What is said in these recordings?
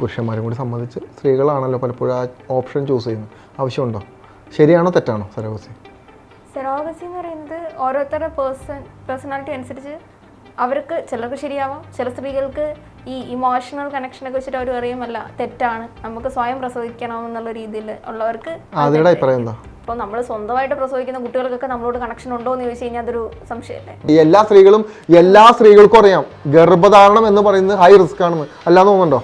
പുരുഷന്മാരും കൂടി സംബന്ധിച്ച് സ്ത്രീകളാണല്ലോ പലപ്പോഴും ആ ഓപ്ഷൻ ചൂസ് ചെയ്യുന്നത്. ആവശ്യമുണ്ടോ? ശരിയാണോ തെറ്റാണോ സരോഗസി? സെറോഗസി എന്ന് പറയുന്നത് ഓരോരുത്തരുടെ പേഴ്സൺ പേഴ്സണാലിറ്റി അനുസരിച്ച് അവർക്ക് ചിലർക്ക് ശരിയാവാം ചില സ്ത്രീകൾക്ക് ഈ ഇമോഷണൽ കണക്ഷനൊക്കെ വെച്ചിട്ട് അവർ അറിയുമല്ല തെറ്റാണ്. നമുക്ക് സ്വയം പ്രസവിക്കണം എന്നുള്ള രീതിയിൽ ഉള്ളവർക്ക് ഇപ്പൊ ഇപ്പോൾ നമ്മൾ സ്വന്തമായിട്ട് പ്രസവിക്കുന്ന കുട്ടികൾക്കൊക്കെ നമ്മളോട് കണക്ഷൻ ഉണ്ടോ എന്ന് ചോദിച്ചു കഴിഞ്ഞാൽ അതൊരു സംശയമല്ലേ എല്ലാ സ്ത്രീകളും എല്ലാ സ്ത്രീകൾക്കും അറിയാം. ഗർഭധാരണം എന്ന് പറയുന്നത് ഹൈ റിസ്ക് ആണെന്ന്. അല്ലാന്ന് തോന്നുന്നുണ്ടോ?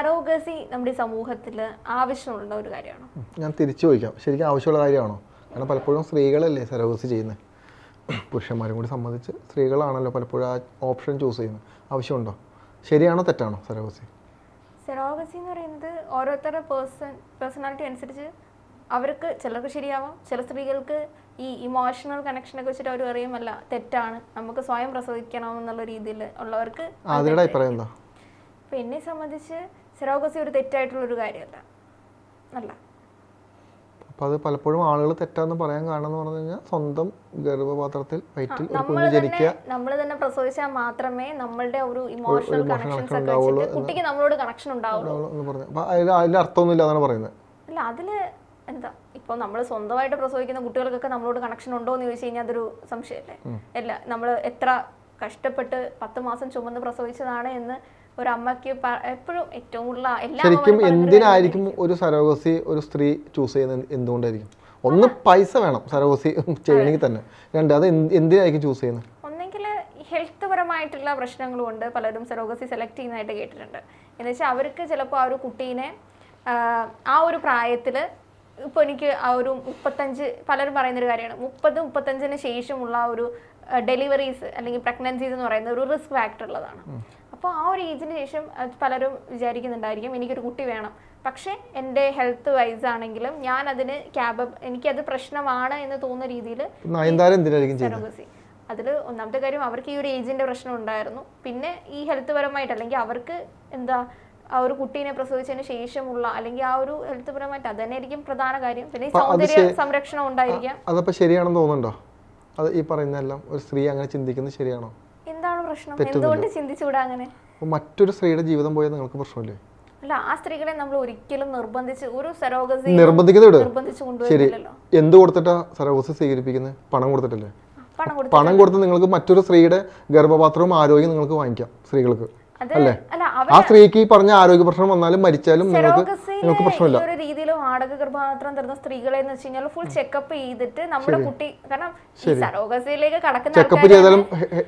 സെറോഗസി നമ്മുടെ സമൂഹത്തിൽ ആവശ്യമുള്ള ഒരു കാര്യമാണോ? ഞാൻ തിരിച്ചു ചോദിക്കാം. ശരിക്കും ആവശ്യമുള്ള കാര്യമാണോ? കാരണം പലപ്പോഴും സ്ത്രീകളല്ലേ സെറോഗസി ചെയ്യുന്നത് പുരുഷന്മാരും കൂടി സംബന്ധിച്ച് സ്ത്രീകളാണല്ലോ പലപ്പോഴും ആ ഓപ്ഷൻ ചൂസ് ചെയ്യുന്നത്. ആവശ്യമുണ്ടോ? ശരിയാണോ തെറ്റാണോ സെറോഗസി സെറോഗസി എന്ന് പറയുന്നത് ഓരോരുത്തരുടെ പേഴ്സൺ പേഴ്സണാലിറ്റി അനുസരിച്ച് അവർക്ക് ചിലർക്ക് ശരിയാവാം. ചില സ്ത്രീകൾക്ക് ഈ ഇമോഷണൽ കണക്ഷനൊക്കെ വെച്ചിട്ട് അവർ അറിയുമല്ല തെറ്റാണ്. നമുക്ക് സ്വയം പ്രസവിക്കണം എന്നുള്ള രീതിയിൽ ഉള്ളവർക്ക് അഭിപ്രായം എന്താ? എന്നെ സംബന്ധിച്ച് സെറോഗസി ഒരു തെറ്റായിട്ടുള്ളൊരു കാര്യമല്ല. അല്ല. അപ്പോൾ അത് പലപ്പോഴും ആളുകൾ തെറ്റാന്ന് പറയാൻ കാരണം എന്ന് പറഞ്ഞു കഴിഞ്ഞാൽ സ്വന്തം ഗർഭപാത്രത്തിൽ വയറ്റിൽ ഒരു കുഞ്ഞ് ജനിക്കുക. നമ്മൾ തന്നെ പ്രസവിച്ചാൽ മാത്രമേ നമ്മളുടെ ഒരു ഇമോഷണൽ കണക്ഷൻസ് ഒക്കെ വെച്ചിട്ട് കുട്ടിക്ക് നമ്മളോട് കണക്ഷൻ ഉണ്ടാവുള്ളൂ. എന്ന് പറഞ്ഞു. അപ്പോൾ അതിൽ അതിൽ അർത്ഥമൊന്നുമില്ല എന്നാണ് പറയുന്നത്. അല്ല അതിൽ എന്താ ഇപ്പോൾ നമ്മൾ സ്വന്തമായിട്ട് പ്രസവിക്കുന്ന കുട്ടികൾക്കൊക്കെ നമ്മളോട് കണക്ഷൻ ഉണ്ടോ എന്ന് ചോദിച്ചു കഴിഞ്ഞാൽ അതൊരു സംശയമല്ലേ? അല്ല നമ്മൾ എത്ര കഷ്ടപ്പെട്ട് പത്ത് മാസം ചുമന്ന് പ്രസവിച്ചതാണ് എന്ന് ഒരു അമ്മയ്ക്ക് എപ്പോഴും ഏറ്റവും കൂടുതൽ എല്ലാ ശരിക്കും എന്തിനായിരിക്കും ഒരു സരോഗസി ഒരു സ്ത്രീ ചൂസ് ചെയ്യുന്നത് എന്തുകൊണ്ടായിരിക്കും? ഒന്ന് പൈസ വേണം സരോഗസി ചെയ്യണമെങ്കിൽ തന്നെ. രണ്ട് അത് എന്ത് എന്തിനായിരിക്കും ചൂസ് ചെയ്യുന്നത്? ഒന്നെങ്കിൽ ഹെൽത്ത് പരമായിട്ടുള്ള പ്രശ്നങ്ങളും ഉണ്ട്. പലരും സരോഗസി സെലക്ട് ചെയ്യുന്നതായിട്ട് കേട്ടിട്ടുണ്ട്. എന്ന് വെച്ചാൽ അവർക്ക് ചിലപ്പോൾ ആ ഒരു കുട്ടീനെ ആ, ആ ഒരു പ്രായത്തിൽ ഇപ്പോൾ എനിക്ക് ആ ഒരു മുപ്പത്തഞ്ച് പലരും പറയുന്നൊരു കാര്യമാണ്. മുപ്പത് മുപ്പത്തഞ്ചിന് ശേഷമുള്ള ഒരു ഡെലിവറീസ് അല്ലെങ്കിൽ പ്രഗ്നൻസീസ് എന്ന് പറയുന്ന ഒരു റിസ്ക് ഫാക്ടർ ഉള്ളതാണ്. അപ്പോൾ ആ ഒരു ഏജിന് ശേഷം പലരും വിചാരിക്കുന്നുണ്ടായിരിക്കും എനിക്കൊരു കുട്ടി വേണം. പക്ഷേ എന്റെ ഹെൽത്ത് വൈസ് ആണെങ്കിലും ഞാൻ അതിന് ക്യാബ് എനിക്കത് പ്രശ്നമാണ് എന്ന് തോന്നുന്ന രീതിയിൽ അതിൽ ഒന്നാമത്തെ കാര്യം അവർക്ക് ഈ ഒരു ഏജിന്റെ പ്രശ്നം ഉണ്ടായിരുന്നു. പിന്നെ ഈ ഹെൽത്ത് പരമായിട്ട് അല്ലെങ്കിൽ അവർക്ക് എന്താ ആ ഒരു കുട്ടീനെ പ്രസവിച്ചതിന് ശേഷമുള്ള അല്ലെങ്കിൽ ആ ഒരു ഹെൽത്ത് പരമായിട്ട് അത് തന്നെ ആയിരിക്കും പ്രധാന കാര്യം. പിന്നെ സൗന്ദര്യ സംരക്ഷണം ഉണ്ടായിരിക്കാം. അതപ്പോൾ ശരിയാണെന്ന് തോന്നുന്നുണ്ടോ? അത് ഈ പറയുന്നതെല്ലാം ഒരു സ്ത്രീ അങ്ങനെ ചിന്തിക്കുന്നത് ശരിയാണോ? എന്താണ് പ്രശ്നം? എന്തുകൊണ്ട് ചിന്തിച്ചുകൂടാ അങ്ങനെ? അപ്പോൾ മറ്റൊരു സ്ത്രീയുടെ ജീവിതം പോയാൽ നിങ്ങൾക്ക് പ്രശ്നമില്ലേ? അല്ല ആ സ്ത്രീകളെ നമ്മൾ ഒരിക്കലും നിർബന്ധിച്ച് ഒരു സരോഗസി നിർബന്ധിക്കുന്നത് ശരി. എന്ത് കൊടുത്തിട്ടാ സരോഗസി സ്വീകരിപ്പിക്കുന്നത് പണം കൊടുത്തിട്ടല്ലേ? പണം കൊടുത്ത് നിങ്ങൾക്ക് മറ്റൊരു സ്ത്രീയുടെ ഗർഭപാത്രവും ആരോഗ്യം നിങ്ങൾക്ക് വാങ്ങിക്കാം സ്ത്രീകൾക്ക്. അല്ലേ? ആ സ്ത്രീക്ക് ഈ പറഞ്ഞ ആരോഗ്യ പ്രശ്നം വന്നാലും മരിച്ചാലും നിങ്ങൾക്ക് നിങ്ങൾക്ക് പ്രശ്നമില്ല. ഒരു രീതിയിൽ വാടക ഗർഭപാത്രം തരുന്ന സ്ത്രീകളെ എന്ന് വെച്ച് കഴിഞ്ഞാൽ ഫുൾ ചെക്കപ്പ് ചെയ്തിട്ട് നമ്മുടെ കുട്ടി കാരണം സറോഗസിയിലേക്ക് കടക്കുന്ന ചെക്കപ്പ് ചെയ്താലും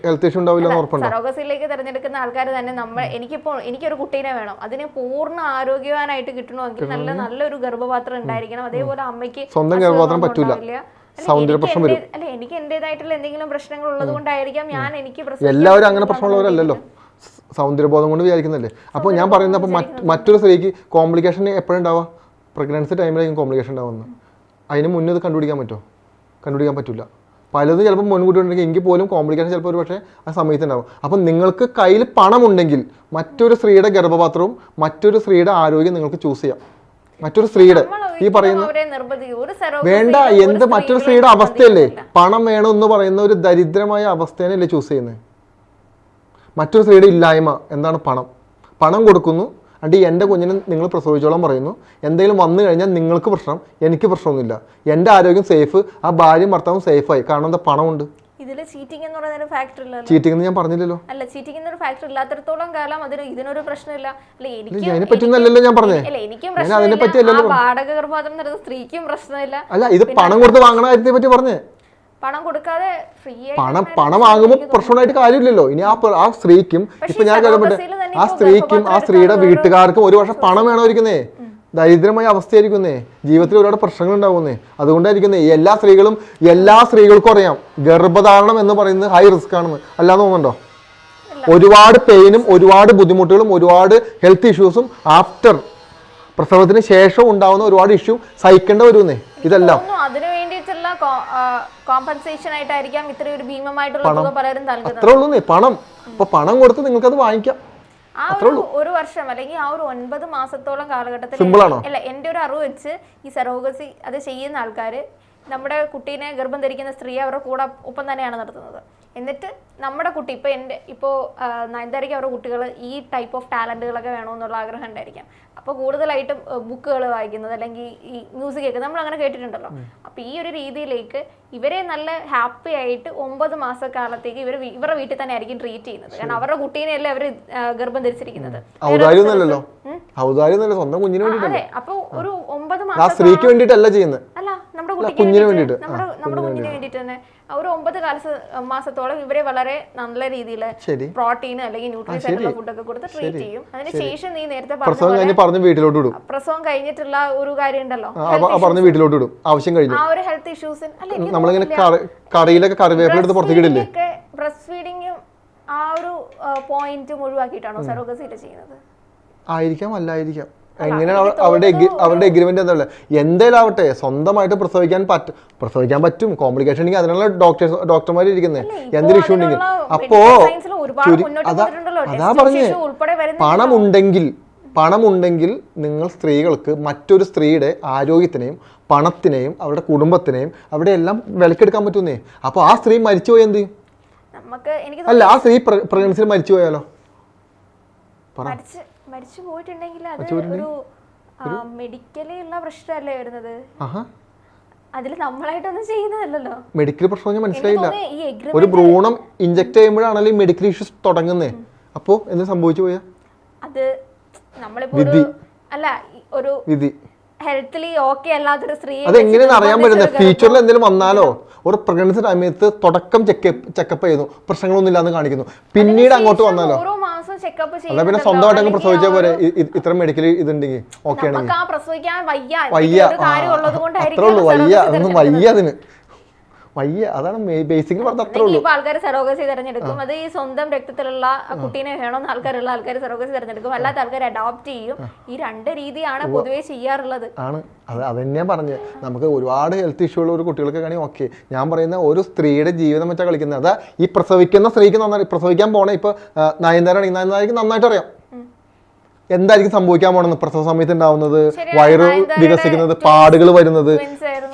ഹെൽത്ത് ഇഷ്യൂ ഉണ്ടാവില്ല ഉറപ്പുണ്ടോ? സറോഗസിയിലേക്ക് തിരഞ്ഞെടുക്കുന്ന ആൾക്കാർ തന്നെ നമ്മൾ എനിക്കിപ്പോൾ എനിക്കൊരു കുട്ടീനെ വേണം. അതിന് പൂർണ ആരോഗ്യവാനായിട്ട് കിട്ടണമെങ്കിൽ നല്ല നല്ലൊരു ഗർഭപാത്രം ഉണ്ടായിരിക്കണം. അതേപോലെ അമ്മയ്ക്ക് സ്വന്തം ഗർഭപാത്രം പറ്റൂല. സൗന്ദര്യ പ്രശ്നം വരും. അല്ല എനിക്ക് എന്റേതായിട്ടുള്ള എന്തെങ്കിലും പ്രശ്നങ്ങൾ ഉള്ളത് കൊണ്ടായിരിക്കാം ഞാൻ എനിക്ക് എല്ലാവരും അങ്ങനെ പ്രശ്നമുള്ളവരല്ലല്ലോ. സ- സൗന്ദര്യബോധം കൊണ്ട് വിചാരിക്കുന്നല്ലേ അപ്പോൾ ഞാൻ പറയുന്നത് അപ്പോൾ മറ്റൊരു സ്ത്രീക്ക് കോംപ്ലിക്കേഷൻ എപ്പോഴും ഉണ്ടാവുക പ്രഗ്നൻസി ടൈമിലായിരിക്കും കോംപ്ലിക്കേഷൻ ഉണ്ടാവുന്നത്. അതിന് മുന്നേ ഇത് കണ്ടുപിടിക്കാൻ പറ്റുമോ കണ്ടുപിടിക്കാൻ പറ്റില്ല പലതും ചിലപ്പോൾ മുൻകൂട്ടി ഉണ്ടെങ്കിൽ എങ്കിൽ പോലും കോംപ്ലിക്കേഷൻ ചിലപ്പോൾ ഒരു പക്ഷേ ആ സമയത്ത് ഉണ്ടാവും. അപ്പം നിങ്ങൾക്ക് കയ്യിൽ പണമുണ്ടെങ്കിൽ മറ്റൊരു സ്ത്രീയുടെ ഗർഭപാത്രവും മറ്റൊരു സ്ത്രീയുടെ ആരോഗ്യം നിങ്ങൾക്ക് ചൂസ് ചെയ്യാം. മറ്റൊരു സ്ത്രീയുടെ ഈ പറയുന്ന വേണ്ട എന്ത് മറ്റൊരു സ്ത്രീയുടെ അവസ്ഥയല്ലേ? പണം വേണമെന്ന് പറയുന്ന ഒരു ദരിദ്രമായ അവസ്ഥേനല്ലേ ചൂസ് ചെയ്യുന്നത് മറ്റൊരു സ്ത്രീയുടെ ഇല്ലായ്മ എന്താണ് പണം? പണം കൊടുക്കുന്നു. അണ്ട് എന്റെ കുഞ്ഞിനെ നിങ്ങൾ പ്രസവിച്ചോളം പറയുന്നു. എന്തെങ്കിലും വന്നു കഴിഞ്ഞാൽ നിങ്ങൾക്ക് പ്രശ്നം എനിക്ക് പ്രശ്നമൊന്നുമില്ല. എന്റെ ആരോഗ്യം സേഫ് ആ ഭാര്യയും ഭർത്താവും സേഫായി. കാരണം എന്താ പണമുണ്ട്. ഇതിൽ ചീറ്റിംഗ് എന്ന് പറയുന്ന ഫാക്ടർ ഇല്ലല്ലോ. ചീറ്റിംഗ് ഞാൻ പറഞ്ഞില്ലല്ലോ. അല്ല ചീറ്റിംഗ് എന്നൊരു ഫാക്ടർ ഇല്ലാത്തടത്തോളം കാലം അതിന് ഇതിനൊരു പ്രശ്നമില്ല. അല്ല എനിക്ക് ഇല്ല, അതിനെ പറ്റിയൊന്നല്ലല്ലോ ഞാൻ പറഞ്ഞേ. അല്ല എനിക്കും പ്രശ്നമില്ല. വാടക ഗർഭപാത്രം തരുന്ന സ്ത്രീക്കും പ്രശ്നമില്ല. അല്ല ഇത് പണം കൊടുത്ത് വാങ്ങണ കാര്യത്തെ പറ്റി പറഞ്ഞേ. പണം കൊടുക്കാതെ ഫ്രീ പണം പണം വാങ്ങുമ്പോൾ പ്രശ്നമായിട്ട് കാര്യമില്ലല്ലോ. ഇനി ആ ആ സ്ത്രീക്കും ഇപ്പൊ ഞാൻ കേൾക്കട്ടെ ആ സ്ത്രീക്കും ആ സ്ത്രീയുടെ വീട്ടുകാർക്കും ഒരു വർഷം പണം വേണമായിരിക്കുന്നേ. ദരിദ്രമായ അവസ്ഥയായിരിക്കുന്നേ. ജീവിതത്തിൽ ഒരുപാട് പ്രശ്നങ്ങൾ ഉണ്ടാവുന്നേ. അതുകൊണ്ടായിരിക്കുന്നേ എല്ലാ സ്ത്രീകളും എല്ലാ സ്ത്രീകൾക്കും അറിയാം. ഗർഭധാരണം എന്ന് പറയുന്നത് ഹൈ റിസ്ക് ആണെന്ന്. അല്ലാന്ന് തോന്നുന്നുണ്ടോ? ഒരുപാട് പെയിനും ഒരുപാട് ബുദ്ധിമുട്ടുകളും ഒരുപാട് ഹെൽത്ത് ഇഷ്യൂസും ആഫ്റ്റർ പ്രസവത്തിന് ശേഷം ഉണ്ടാവുന്ന ഒരുപാട് ഇഷ്യൂ സഹിക്കേണ്ട വരുന്നേ. ഇതെല്ലാം. അതിനു വേണ്ടിയിട്ടുള്ള കോമ്പൻസേഷൻ ആയിട്ടായിരിക്കാം ഇത്രയും ഒരു ഭീമമായിട്ടുള്ള തുക പലരും നൽകുന്നത്. അത്രേ ഉള്ളൂ പണം. അപ്പൊ പണം കൊടുത്ത് നിങ്ങൾക്ക് അത് വാങ്ങിക്കാം. ആ ഒരു ഒരു വർഷം അല്ലെങ്കിൽ ആ ഒരു ഒൻപത് മാസത്തോളം കാലഘട്ടത്തിൽ അല്ല എന്റെ ഒരു അറിവ് വെച്ച് ഈ സരോഗസി അത് ചെയ്യുന്ന ആൾക്കാർ നമ്മുടെ കുട്ടീനെ ഗർഭം ധരിക്കുന്ന സ്ത്രീ അവരുടെ കൂടെ ഒപ്പം തന്നെയാണ് നടത്തുന്നത്. എന്നിട്ട് നമ്മുടെ കുട്ടി ഇപ്പോൾ എന്റെ ഇപ്പോ നയൻതാരയ്ക്ക് അവരുടെ കുട്ടികൾ ഈ ടൈപ്പ് ഓഫ് ടാലന്റുകളൊക്കെ വേണമെന്നുള്ള ആഗ്രഹം ഉണ്ടായിരിക്കാം. അപ്പോൾ കൂടുതലായിട്ടും ബുക്കുകൾ വായിക്കുന്നത് അല്ലെങ്കിൽ ഈ മ്യൂസിക് കേൾക്കുന്നത് നമ്മൾ അങ്ങനെ കേട്ടിട്ടുണ്ടല്ലോ അപ്പോൾ ഈ ഒരു രീതിയിലേക്ക് ഇവരെ നല്ല ഹാപ്പി ആയിട്ട് ഒമ്പത് മാസക്കാലത്തേക്ക് ഇവർ ഇവരുടെ വീട്ടിൽ തന്നെ ആയിരിക്കും ട്രീറ്റ് ചെയ്യുന്നത്. കാരണം അവരുടെ കുട്ടീനെയല്ലേ അവർ ഗർഭം ധരിച്ചിരിക്കുന്നത്. അതെ. അപ്പോൾ ഒരു ഒമ്പത് മാസം സ്ത്രീക്ക് വേണ്ടിയിട്ടല്ല ചെയ്യുന്നത്. അല്ല നമ്മുടെ കുഞ്ഞിന് വേണ്ടിയിട്ട്. നമ്മുടെ നമ്മുടെ കുഞ്ഞിന് വേണ്ടിയിട്ട് തന്നെ ഒരു ഒമ്പത് കാല മാസത്തോളം ഇവരെ വളരെ നല്ല രീതിയിൽ പ്രോട്ടീൻ അല്ലെങ്കിൽ ന്യൂട്രീഷൻ ആയിട്ടുള്ള ഫുഡൊക്കെ കൊടുത്ത് ട്രീറ്റ് ചെയ്യും. അതിനുശേഷം നീ നേരത്തെ പറഞ്ഞു വീട്ടിലോട്ട് വിടും. പ്രസവം കഴിഞ്ഞിട്ടുള്ള ഒരു കാര്യം ഉണ്ടല്ലോ. പറഞ്ഞു വീട്ടിലോട്ട് വിടും. ആവശ്യം കഴിഞ്ഞു. ആ ഒരു ഹെൽത്ത് ഇഷ്യൂസ് നമ്മളിങ്ങനെ കറി- കറിയിലൊക്കെ കറിവേപ്പില എടുത്ത് പുറത്തേക്ക് ഇടില്ലേ? ബ്രസ്റ്റ് ഫീഡിങ്ങും ആ ഒരു പോയിന്റും ഒഴിവാക്കിയിട്ടാണോ സറോഗസിയിൽ ചെയ്യുന്നത്? ആയിരിക്കാം അല്ലായിരിക്കാം. എങ്ങനെയാണ് അവരുടെ അവരുടെ എഗ്രിമെന്റ് എന്താ എന്തായാലും ആവട്ടെ സ്വന്തമായിട്ട് പ്രസവിക്കാൻ പറ്റും പ്രസവിക്കാൻ പറ്റും. കോംപ്ലിക്കേഷൻ ഉണ്ടെങ്കിൽ അതിനുള്ള ഡോക്ടേഴ്സ് ഡോക്ടർമാർ ഇരിക്കുന്നത് എന്തൊരു ഇഷ്യൂ ഉണ്ടെങ്കിൽ? അപ്പോ അതാ. അതാ പറഞ്ഞേ. പണമുണ്ടെങ്കിൽ പണമുണ്ടെങ്കിൽ നിങ്ങൾ സ്ത്രീകൾക്ക് മറ്റൊരു സ്ത്രീയുടെ ആരോഗ്യത്തിനെയും പണത്തിനെയും അവരുടെ കുടുംബത്തിനെയും അവിടെ എല്ലാം വിലക്കെടുക്കാൻ പറ്റുന്നേ. അപ്പോൾ ആ സ്ത്രീ മരിച്ചുപോയി എന്ത് അല്ല ആ സ്ത്രീ പ്രഗ്നൻസിൽ മരിച്ചു പോയാലോ? പറ. മരിച്ച് പോയിട്ടുണ്ടെങ്കിൽ അത് ഒരു മെഡിക്കലി ഉള്ള പ്രശ്നമല്ലേ വരുന്നത്? അതിൽ നമ്മളായിട്ടൊന്നും ചെയ്യുന്നതല്ലോ മെഡിക്കൽ പ്രശ്നം ഞാൻ മനസ്സിലായില്ല. ഒരു ഭ്രൂണം ഇഞ്ചക്ട് ചെയ്യുമ്പോഴാണല്ലോ ഈ മെഡിക്കൽ ഇഷ്യൂസ് തുടങ്ങുന്നേ. അപ്പോ എന്ത് സംഭവിച്ചു പോയാ? അത് നമ്മളിപ്പോ അല്ല ഒരു വിധി. ഹെൽത്തിലി ഓക്കെ അല്ലാത്തൊരു സ്ത്രീയെ അതെങ്ങനെയാണ് അറിയാൻ പറ്റുന്നത്? ഫ്യൂച്ചറിൽ എന്തെങ്കിലും വന്നാലോ? ഒരു പ്രഗ്നൻസി സമയത്ത് തുടക്കം ചെക്കപ്പ് ചെക്കപ്പ് ചെയ്യുന്നു പ്രശ്നങ്ങളൊന്നും ഇല്ലാന്ന് കാണിക്കുന്നു. പിന്നീട് അങ്ങോട്ട് വന്നാലോ? ചെക്കപ്പ് പിന്നെ സ്വന്തമായിട്ട് അങ്ങ് പ്രസവിച്ചാൽ പോരെ? ഇ- ഇ- ഇത്ര മെഡിക്കൽ ഇതുണ്ടെങ്കിൽ ഓക്കെ ആണെങ്കിൽ പ്രസവിക്കാൻ വയ്യ. വയ്യ. ഒരു കാര്യം ഉള്ളത് അത്രേ കൊണ്ടായിരിക്കും ഉള്ളൂ വയ്യ. അതൊന്നും വയ്യ അതിന്. വയ്യ. അതാണ് ബേസിക്കലി പറഞ്ഞ അത്രേ ഉള്ളൂ. ആൾക്കാർ സെറോഗസി തിരഞ്ഞെടുക്കും. അത് ഈ സ്വന്തം രക്തത്തിലുള്ള കുട്ടീനെ വേണമെന്ന് ആൾക്കാരുള്ള ആൾക്കാർ സെറോഗസി തിരഞ്ഞെടുക്കും. അല്ലാത്ത ആൾക്കാർ അഡോപ്റ്റ് ചെയ്യും. ഈ രണ്ട് രീതിയാണ് പൊതുവെ ചെയ്യാറുള്ളത്. ആണ്. അത് അത് തന്നെയാ പറഞ്ഞത്. നമുക്ക് ഒരുപാട് ഹെൽത്ത് ഇഷ്യൂ ഉള്ള ഒരു കുട്ടികൾക്ക് ആണെങ്കിൽ ഓക്കെ ഞാൻ പറയുന്ന ഒരു സ്ത്രീയുടെ ജീവിതം വെച്ചാൽ കളിക്കുന്നത്. അതാ ഈ പ്രസവിക്കുന്ന സ്ത്രീക്ക് നന്നായി പ്രസവിക്കാൻ പോണേ ഇപ്പൊ നയൻതാരാണെങ്കിൽ നയൻതാരയ്ക്ക് നന്നായിട്ട് അറിയാം എന്തായിരിക്കും സംഭവിക്കാൻ പോണെന്ന് പ്രസവ സമയത്ത് ഉണ്ടാവുന്നത് വയറ് വികസിക്കുന്നത് പാടുകൾ വരുന്നത്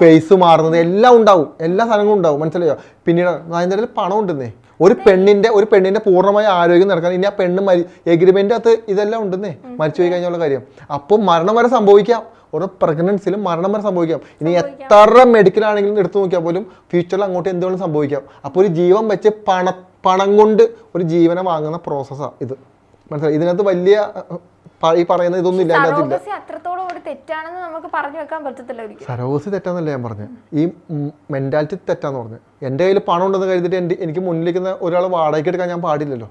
ഫേസ് മാറുന്നത് എല്ലാം ഉണ്ടാവും. എല്ലാ സാധനങ്ങളും ഉണ്ടാവും. മനസ്സിലായോ? പിന്നീട് നയൻതരയിൽ പണം ഉണ്ടെന്നേ ഒരു പെണ്ണിന്റെ ഒരു പെണ്ണിന്റെ പൂർണമായ ആരോഗ്യം നടക്കാൻ ഇനി ആ പെണ്ണ് മരി എഗ്രിമെന്റ് അകത്ത് ഇതെല്ലാം ഉണ്ടെന്നേ. മരിച്ചു പോയി കഴിഞ്ഞുള്ള കാര്യം. അപ്പോൾ മരണം വരെ സംഭവിക്കാം. ഓരോ പ്രഗ്നൻസിലും മരണം വരെ സംഭവിക്കാം. ഇനി എത്ര മെഡിക്കൽ ആണെങ്കിലും എടുത്തു നോക്കിയാൽ പോലും ഫ്യൂച്ചറിൽ അങ്ങോട്ട് എന്തുകൊണ്ടും സംഭവിക്കാം. അപ്പോൾ ഒരു ജീവൻ വെച്ച് പണ പണം കൊണ്ട് ഒരു ജീവനെ വാങ്ങുന്ന പ്രോസസ്സാണ് ഇത്. മനസ്സിലായി? ഇതിനകത്ത് വലിയ ഈ പറയുന്ന ഇതൊന്നും ഇല്ല അതിനകത്ത് ഇല്ല. അത്രത്തോളം ഒരു തെറ്റാണെന്ന് നമുക്ക് പറഞ്ഞു വെക്കാൻ പറ്റത്തില്ല സരോഗസി തെറ്റാന്നല്ല ഞാൻ പറഞ്ഞു. ഈ മെന്റാലിറ്റി തെറ്റാന്ന് പറഞ്ഞു. എന്റെ കയ്യിൽ പണം ഉണ്ടെന്ന് കരുതിയിട്ട് എന്റെ എനിക്ക് മുന്നിലിരിക്കുന്ന ഒരാൾ വാടകയ്ക്ക് എടുക്കാൻ ഞാൻ പാടില്ലല്ലോ.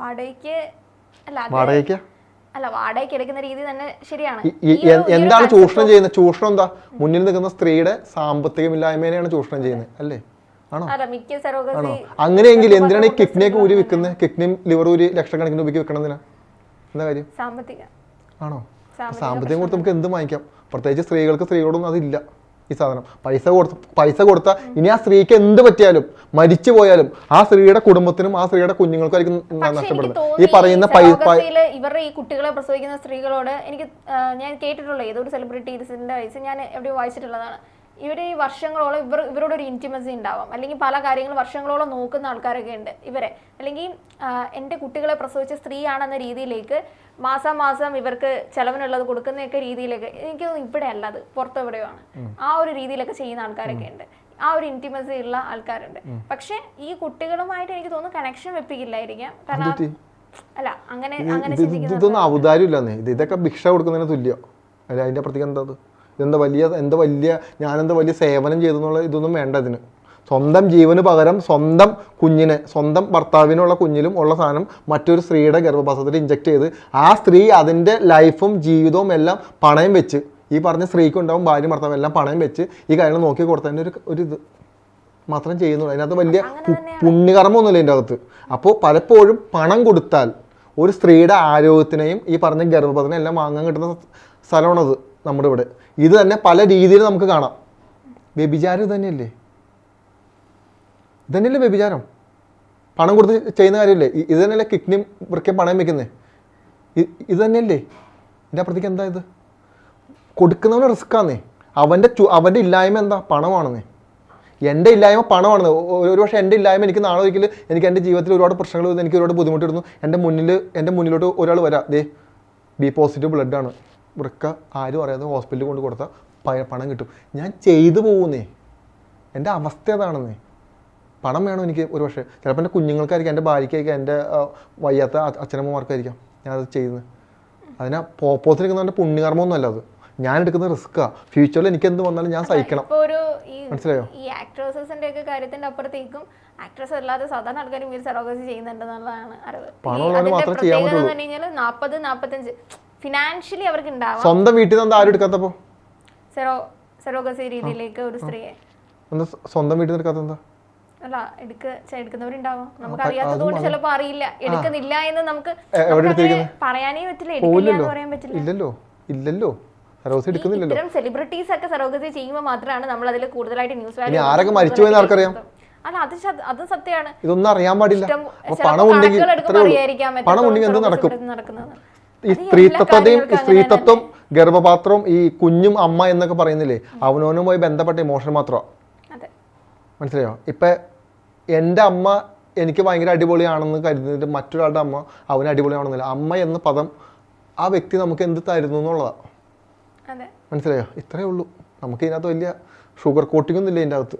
വാടകയ്ക്ക് വാടകയ്ക്ക്? അല്ല വാടകയ്ക്ക് എടുക്കുന്ന രീതി തന്നെ ശരിയാണ്. എന്താണ് ചൂഷണം ചെയ്യുന്നത്? ചൂഷണം എന്താ? മുന്നിൽ നിൽക്കുന്ന സ്ത്രീയുടെ സാമ്പത്തികമില്ലായ്മേനെയാണ് ചൂഷണം ചെയ്യുന്നത് അല്ലേ? ആണോ? ആണോ? അങ്ങനെയെങ്കിൽ എന്തിനാണ് ഈ കിഡ്നിയൊക്കെ ഊരി വിൽക്കുന്നത് കിഡ്നിയും ലിവർ ഊരി ലക്ഷക്കണക്കിന് രൂപയ്ക്ക് വിൽക്കണമെന്നില്ല എന്താ കാര്യം? സാമ്പത്തിക. ആണോ? സാമ്പത്തിക കൊടുത്ത് നമുക്ക് എന്ത് വാങ്ങിക്കാം. പ്രത്യേകിച്ച് സ്ത്രീകൾക്ക് സ്ത്രീകളൊന്നും അതില്ല ഈ സാധനം. പൈസ കൊടുത്ത് പൈസ കൊടുത്ത ഇനി ആ സ്ത്രീക്ക് എന്ത് പറ്റിയാലും മരിച്ചു പോയാലും ആ സ്ത്രീയുടെ കുടുംബത്തിനും ആ സ്ത്രീയുടെ കുഞ്ഞുങ്ങൾക്കായിരിക്കും ആയിരിക്കും നഷ്ടപ്പെടുന്നത്. ഈ പറയുന്ന ഇവരുടെ ഈ കുട്ടികളെ പ്രസവിക്കുന്ന സ്ത്രീകളോട് എനിക്ക് ഞാൻ കേട്ടിട്ടുള്ള ഏതൊരു സെലിബ്രിറ്റീസിന്റെ വയസ്സ് ഞാൻ എവിടെയോ വായിച്ചിട്ടുള്ളതാണ്. ഇവർ ഈ വർഷങ്ങളോളം ഇവർ ഇവരോട് ഒരു ഇന്റിമസി ഉണ്ടാവാം. അല്ലെങ്കിൽ പല കാര്യങ്ങൾ വർഷങ്ങളോളം നോക്കുന്ന ആൾക്കാരൊക്കെ ഉണ്ട് ഇവരെ. അല്ലെങ്കിൽ എന്റെ കുട്ടികളെ പ്രസവിച്ച സ്ത്രീയാണെന്ന രീതിയിലേക്ക് മാസം മാസം ഇവർക്ക് ചെലവിനുള്ളത് കൊടുക്കുന്നതൊക്കെ രീതിയിലേക്ക് എനിക്ക് ഇവിടെ അല്ലത് പുറത്ത് എവിടെയാണ് ആ ഒരു രീതിയിലൊക്കെ ചെയ്യുന്ന ആൾക്കാരൊക്കെ ഉണ്ട്. ആ ഒരു ഇന്റിമസി ഉള്ള ആൾക്കാരുണ്ട്. പക്ഷെ ഈ കുട്ടികളുമായിട്ട് എനിക്ക് തോന്നുന്നു കണക്ഷൻ വെപ്പിക്കില്ലായിരിക്കാം. കാരണം അല്ല അങ്ങനെ അങ്ങനെ ഇത് ഇത് ഇതൊന്നും ഇല്ലെന്നേ ഇതൊക്കെ ഭിക്ഷ കൊടുക്കുന്നതിന് തുല്യം. അല്ല അതിന്റെ പ്രത്യേകം എന്താ ഇതെന്താ വലിയ എന്താ വലിയ ഞാനെന്താ വലിയ സേവനം ചെയ്തു എന്നുള്ള ഇതൊന്നും വേണ്ട ഇതിന്. സ്വന്തം ജീവന് പകരം സ്വന്തം കുഞ്ഞിനെ സ്വന്തം ഭർത്താവിനുള്ള കുഞ്ഞിലും ഉള്ള സാധനം മറ്റൊരു സ്ത്രീയുടെ ഗർഭപാത്രത്തിൽ ഇഞ്ചെക്ട് ചെയ്ത് ആ സ്ത്രീ അതിന്റെ ലൈഫും ജീവിതവും എല്ലാം പണയം വെച്ച് ഈ പറഞ്ഞ സ്ത്രീക്ക് ഉണ്ടാവും ഭാര്യ ഭർത്താവും എല്ലാം പണയം വെച്ച് ഈ കാര്യങ്ങൾ നോക്കി കൊടുത്തതിന്റെ ഒരു ഒരു ഇത് മാത്രം ചെയ്യുന്നുള്ളൂ. അതിനകത്ത് വലിയ പുണ്യകർമ്മമൊന്നുമില്ല ഇതിന്റെ അകത്ത്. അപ്പോൾ പലപ്പോഴും പണം കൊടുത്താൽ ഒരു സ്ത്രീയുടെ ആരോഗ്യത്തിനെയും ഈ പറഞ്ഞ ഗർഭപാത്രത്തിനെയും എല്ലാം വാങ്ങാൻ കിട്ടുന്ന സ്ഥലമാണത് നമ്മുടെ ഇവിടെ. ഇത് തന്നെ പല രീതിയിൽ നമുക്ക് കാണാം. വ്യഭിചാരം തന്നെയല്ലേ? ഇതന്നെയല്ലേ വ്യഭിചാരം? പണം കൊടുത്ത് ചെയ്യുന്ന കാര്യമല്ലേ? ഇത് തന്നെയല്ലേ കിഡ്നി വൃക്കെ പണയം വെക്കുന്നത് ഇത് തന്നെയല്ലേ? എന്റെ അപ്പുറത്തേക്ക് എന്താ ഇത്? കൊടുക്കുന്നവന് റിസ്ക്കാന്നേ. അവന്റെ ചു അവന്റെ ഇല്ലായ്മ എന്താ? പണമാണെന്നേ. എന്റെ ഇല്ലായ്മ പണമാണ് ഒ- ഒരു പക്ഷേ എന്റെ ഇല്ലായ്മ എനിക്ക് നാളെ ഒരിക്കൽ എനിക്ക് എന്റെ ജീവിതത്തിൽ ഒരുപാട് പ്രശ്നങ്ങൾ എനിക്ക് ഒരുപാട് ബുദ്ധിമുട്ടിരുന്നു എന്റെ മുന്നിൽ എന്റെ മുന്നിലോട്ട് ഒരാൾ വരാം. ദേ ബി പോസിറ്റീവ് ബ്ലഡാണ് വൃക്ക ആരും അറിയാതെ ഹോസ്പിറ്റലിൽ കൊണ്ട് കൊടുത്താൽ പണം കിട്ടും. ഞാൻ ചെയ്തു പോകുന്നേ എന്റെ അവസ്ഥ അതാണെന്നേ. പണം വേണം എനിക്ക് ഒരു പക്ഷേ ചിലപ്പോൾ എന്റെ കുഞ്ഞുങ്ങൾക്കായിരിക്കും എന്റെ ഭാര്യയ്ക്കായിരിക്കും എന്റെ വയ്യാത്ത അച്ഛനമ്മമാർക്കായിരിക്കാം ഞാനത് ചെയ്യുന്നത്. അതിനാ നിൽക്കുന്ന എന്റെ പുണ്യകർമ്മമൊന്നുമല്ല അത്. ഞാൻ എടുക്കുന്ന റിസ്ക്കാണ് ഫ്യൂച്ചറിൽ എനിക്ക് എന്ത് വന്നാലും ഞാൻ സഹിക്കണം. മനസ്സിലായോ? ഈ ആക്ട്രസസിന്റെ ഒക്കെ കാര്യത്തിന്റെ അപ്പുറത്തേക്കും ആക്ട്രസ് അല്ലാതെ സാധാരണ ആൾക്കാരും ഈ സറോഗസി ചെയ്യുന്നുണ്ടെന്നുള്ളതാണ് അറിവ്. പണമുള്ളവർ മാത്രമേ ചെയ്യാൻ നാൽപ്പത് നാൽപ്പത്തഞ്ച് ഫിനാൻഷ്യലി അവർക്ക് ഉണ്ടാവാം സ്വന്തം വീട്ടിൽ നിന്ന് ആരും എടുക്കാത്തപ്പോ? സെറോ സെറോഗസി രീതിയിലേക്ക് ഒരു സ്ത്രീയെ. സ്വന്തം വീട്ടിൽ നിന്ന് എടുക്കാത്ത എന്താ? അല്ല എടുക്ക ചെ- എടുക്കുന്നവരുണ്ടാവാം. നമുക്ക് അറിയാത്തത് കൊണ്ട് ചിലപ്പോ അറിയില്ല. എടുക്കുന്നില്ല എന്ന് നമുക്ക് പറയാനേ പറ്റില്ല. എടുക്കില്ല എന്ന് പറയാൻ പറ്റില്ല. ഇല്ലല്ലോ. ഇല്ലല്ലോ. എടുക്കുന്നില്ലല്ലോ. ഇത്തരം സെലിബ്രിറ്റീസ് ഒക്കെ ചെയ്യുമ്പോൾ മാത്രമാണ് നമ്മൾ അതിൽ കൂടുതലായിട്ട് ന്യൂസ് വാല്യൂ ആരൊക്കെ മരിച്ചു പോയെന്ന് ആർക്കറിയാം? അല്ല അത് അത് സത്യമാണ്. ഇതൊന്നും അറിയാൻ പാടില്ല. പണം ഉണ്ടെങ്കിൽ പണം ഉണ്ടെങ്കിൽ എന്ത് നടക്കും? ഈ സ്ത്രീത്വത്തെയും സ്ത്രീത്വത്വം ഗർഭപാത്രവും ഈ കുഞ്ഞും അമ്മ എന്നൊക്കെ പറയുന്നില്ലേ അവനോനുമായി ബന്ധപ്പെട്ട ഇമോഷൻ മാത്രം. മനസ്സിലായോ? ഇപ്പൊ എന്റെ അമ്മ എനിക്ക് ഭയങ്കര അടിപൊളിയാണെന്ന് കരുതുന്നിട്ട് മറ്റൊരാളുടെ അമ്മ അവന് അടിപൊളിയാണെന്നില്ല. അമ്മ എന്ന പദം ആ വ്യക്തി നമുക്ക് എന്ത് തരുന്നു എന്നുള്ളതാ. മനസ്സിലായോ? ഇത്രയേ ഉള്ളൂ. നമുക്ക് ഇതിനകത്ത് വലിയ ഷുഗർ കോട്ടിങ്ങൊന്നുമില്ല ഇതിന്റെ അകത്ത്